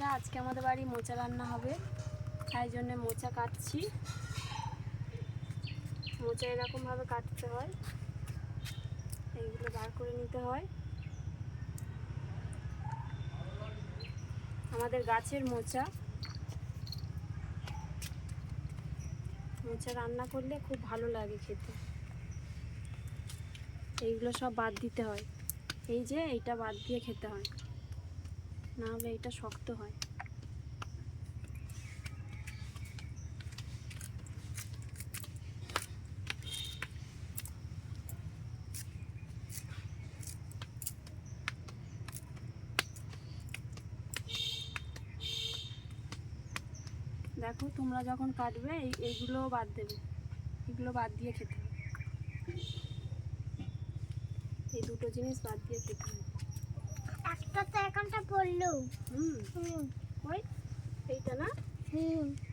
বন্ধুরা, আজকে আমাদের বাড়ি মোচা রান্না হবে। তাই জন্য মোচা কাটছি। মোচা এরকমভাবে কাটতে হয়। এইগুলো বার করে নিতে হয়। আমাদের গাছের মোচা। মোচা রান্না করলে খুব ভালো লাগে খেতে। এইগুলো সব বাদ দিতে হয়। এই যে, এইটা বাদ দিয়ে খেতে হয়। না হলে এটা শক্ত হয়। দেখো, তোমরা যখন কাটবে, এই এইগুলোও বাদ দেবে। এগুলো বাদ দিয়ে খেতে হবে। এই দুটো জিনিস বাদ দিয়ে খেতে হবে। এইটা না? হুম।